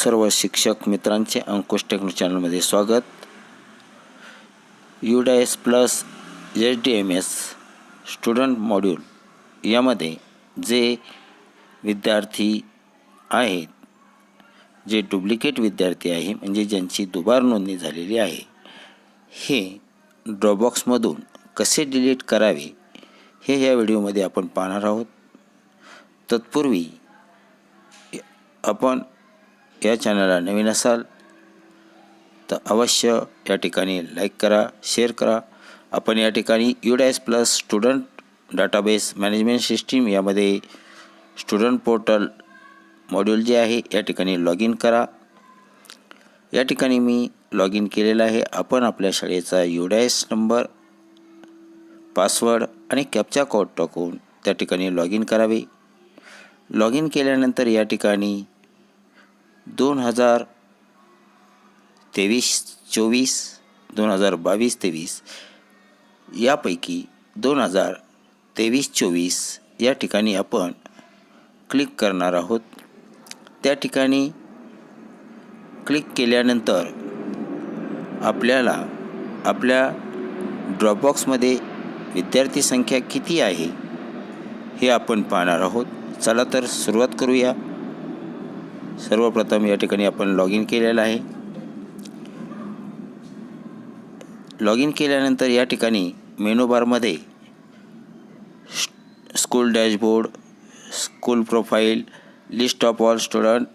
सर्व शिक्षक मित्रांचे अंकुश टेक्नो चॅनलमध्ये स्वागत. U S plus H D M S student module यामध्ये जे विद्यार्थी आहेत जे डुप्लिकेट विद्यार्थी आहे म्हणजे ज्यांची दुबार नोंदणी झालेली आहे हे ड्रॉबॉक्समधून कसे डिलीट करावे हे या व्हिडिओमध्ये आपण पाहणार आहोत. तत्पूर्वी आपण या चॅनलला नवीन असाल तर अवश्य या ठिकाणी लाईक करा शेअर करा. आपण या ठिकाणी U plus student database management system यामध्ये स्टुडंट पोर्टल मॉड्यूल जे आहे या ठिकाणी लॉग इन करा. या ठिकाणी मी लॉग इन केलेलं आहे. आपण आपल्या शाळेचा यू नंबर पासवर्ड आणि कॅप्चा कोड टाकून त्या ठिकाणी लॉग इन करावे. लॉग इन केल्यानंतर या ठिकाणी दोन हजार तेवीस चोवीस दोन हजार बावीस तेवीस यापैकी दोन हजार तेवीस चोवीस या ठिकाणी आपण क्लिक करणार आहोत. त्या ठिकाणी क्लिक केल्यानंतर आपल्याला आपल्या ड्रॉपबॉक्समध्ये विद्यार्थी संख्या किती आहे हे आपण पाहणार आहोत. चला तर सुरुवात करूया. सर्वप्रथम या ठिकाणी आपण लॉग इन केलेलं आहे. लॉग इन केल्यानंतर या ठिकाणी मेनू बारमध्ये school dashboard school profile list of all student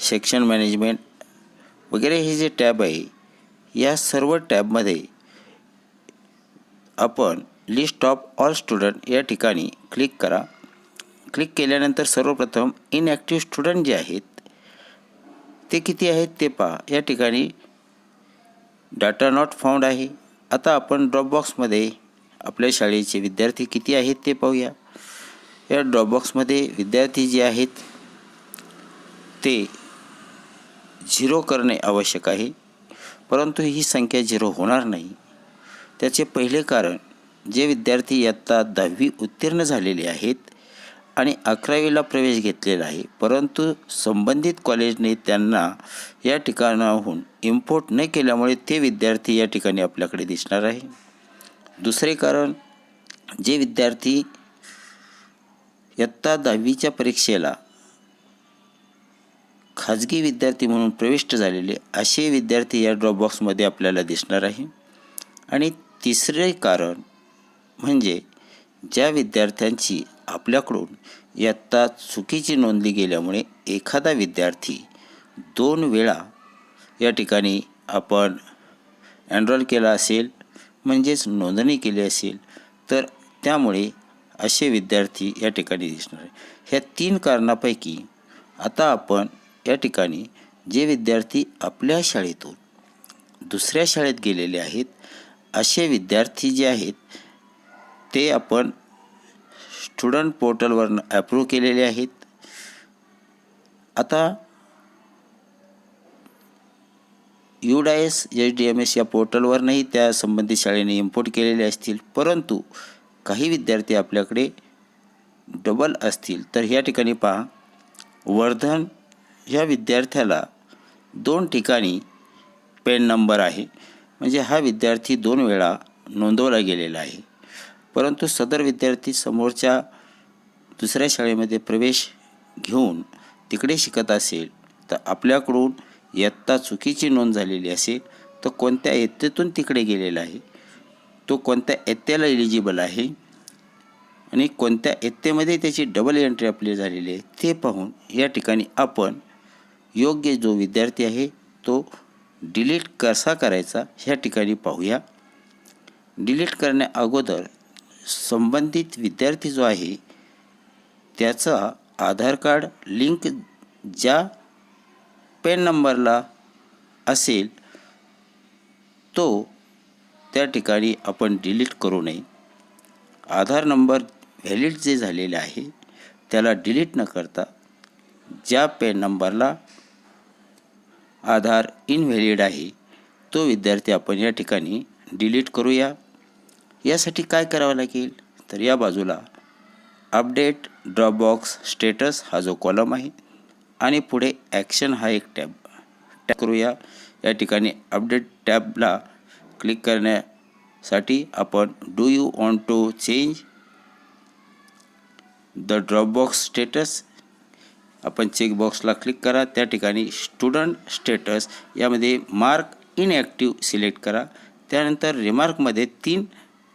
section management वगैरे हे जे टॅब आहे या सर्व टॅबमध्ये आपण लिस्ट ऑफ ऑल स्टुडंट या ठिकाणी क्लिक करा. क्लिक केल्यानंतर सर्वप्रथम इनॲक्टिव्ह स्टुडंट जे आहेत ते किती आहेत ते पहा. या ठिकाणी डाटा नॉट फाउंड आहे. आता आपण ड्रॉपबॉक्समध्ये आपल्या शाळेचे विद्यार्थी किती आहेत ते पाहूया. या ड्रॉपबॉक्समध्ये विद्यार्थी जे आहेत ते झिरो करणे आवश्यक आहे. परंतु ही संख्या झिरो होणार नाही. त्याचे पहिले कारण जे विद्यार्थी इयत्ता दहावी उत्तीर्ण झालेले आहेत आणि अकरावीला प्रवेश घेतलेला आहे. परंतु संबंधित कॉलेजने त्यांना या ठिकाणाहून इम्पोर्ट न केल्यामुळे ते विद्यार्थी या ठिकाणी आपल्याकडे दिसणार आहे. दुसरे कारण जे विद्यार्थी इयत्ता दहावीच्या परीक्षेला खाजगी विद्यार्थी म्हणून प्रविष्ट झालेले असे विद्यार्थी या ड्रॉपबॉक्समध्ये आपल्याला दिसणार आहे. आणि तिसरे कारण म्हणजे ज्या विद्यार्थ्यांची आपल्याकडून इयत्ता चुकीची नोंदली गेल्यामुळे एखादा विद्यार्थी दोन वेळा या ठिकाणी आपण एनरोल केला असेल म्हणजेच नोंदणी केली असेल तर त्यामुळे असे विद्यार्थी या ठिकाणी दिसणार ह्या तीन कारणापैकी आता आपण या ठिकाणी जे विद्यार्थी आपल्या शाळेतून दुसऱ्या शाळेत गेलेले आहेत असे विद्यार्थी जे आहेत ते आपण स्टुडंट पोर्टलवरनं ॲप्रूव्ह केलेले आहेत. आता U S H D M S या पोर्टलवरनंही त्या संबंधित शाळेने इम्पोर्ट केलेले असतील. परंतु काही विद्यार्थी आपल्याकडे डबल असतील. तर ह्या ठिकाणी पहा. वर्धन ह्या विद्यार्थ्याला दोन ठिकाणी पेन नंबर आहे. म्हणजे हा विद्यार्थी दोन वेळा नोंदवला गेलेला आहे. परंतु सदर विद्यार्थी समोरच्या दुसऱ्या शाळेमध्ये प्रवेश घेऊन तिकडे शिकत असेल तर आपल्याकडून इयत्ता चुकीची नोंद झालेली असेल तर कोणत्या इयत्तेतून तिकडे गेलेला आहे? तो कोणत्या इयत्तेला एलिजिबल आहे? आणि कोणत्या इयत्तेमध्ये त्याची डबल एंट्री आपली झालेली आहे? ते पाहून या ठिकाणी आपण योग्य जो विद्यार्थी आहे तो डिलीट कसा करायचा ह्या ठिकाणी पाहूया. डिलीट करण्या अगोदर संबंधित विद्यार्थी जो आहे त्याचा आधार कार्ड लिंक ज्या पेन नंबरला असेल तो त्या ठिकाणी आपण डिलीट करू नये. आधार नंबर व्हॅलिड जे झालेले आहे त्याला डिलीट न करता ज्या पेन नंबरला आधार इनव्हॅलिड आहे तो विद्यार्थी आपण या ठिकाणी डिलीट करूया. यासाठी काय करावं लागेल? तर या बाजूला अपडेट ड्रॉपबॉक्स स्टेटस हा जो कॉलम आहे आणि पुढे ॲक्शन हा एक टॅब. टॅब करूया. या ठिकाणी अपडेट टॅबला क्लिक करण्यासाठी आपण do you want to change the dropbox status आपण चेकबॉक्सला क्लिक करा. त्या ठिकाणी स्टुडंट स्टेटस यामध्ये मार्क इनॲक्टिव्ह सिलेक्ट करा. त्यानंतर रिमार्कमध्ये तीन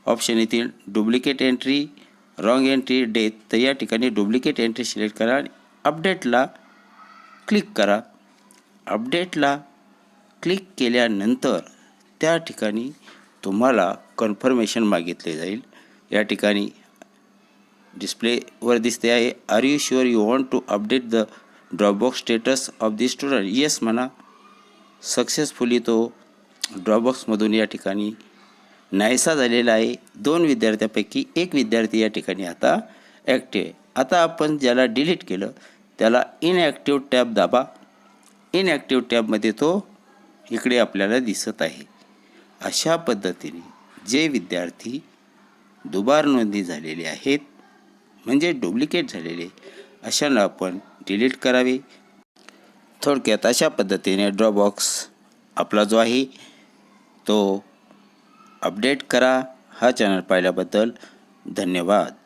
ऑप्शन येतील duplicate entry wrong entry death तर या ठिकाणी डुप्लिकेट एंट्री सिलेक्ट करा आणि अपडेटला क्लिक करा. अपडेटला क्लिक केल्यानंतर त्या ठिकाणी तुम्हाला कन्फर्मेशन मागितले जाईल. या ठिकाणी डिस्प्लेवर दिसते आहे are you sure you want to update the dropbox status of the student yes म्हणा सक्सेसफुली तो ड्रॉपबॉक्समधून या ठिकाणी नाहीसा झालेला आहे. दोन विद्यार्थ्यापैकी एक विद्यार्थी या ठिकाणी आता ॲक्टिव्ह आहे. आता आपण ज्याला डिलीट केलं त्याला इनॲक्टिव्ह टॅब दाबा. इनॲक्टिव्ह टॅबमध्ये तो इकडे आपल्याला दिसत आहे. अशा पद्धतीने जे विद्यार्थी दुबार नोंदी झालेले आहेत म्हणजे डुप्लिकेट झालेले अशांना आपण डिलीट करावे. थोडक्यात अशा पद्धतीने ड्रॉबॉक्स आपला जो आहे तो अपडेट करा हा चॅनल पाहिल्याबद्दल धन्यवाद.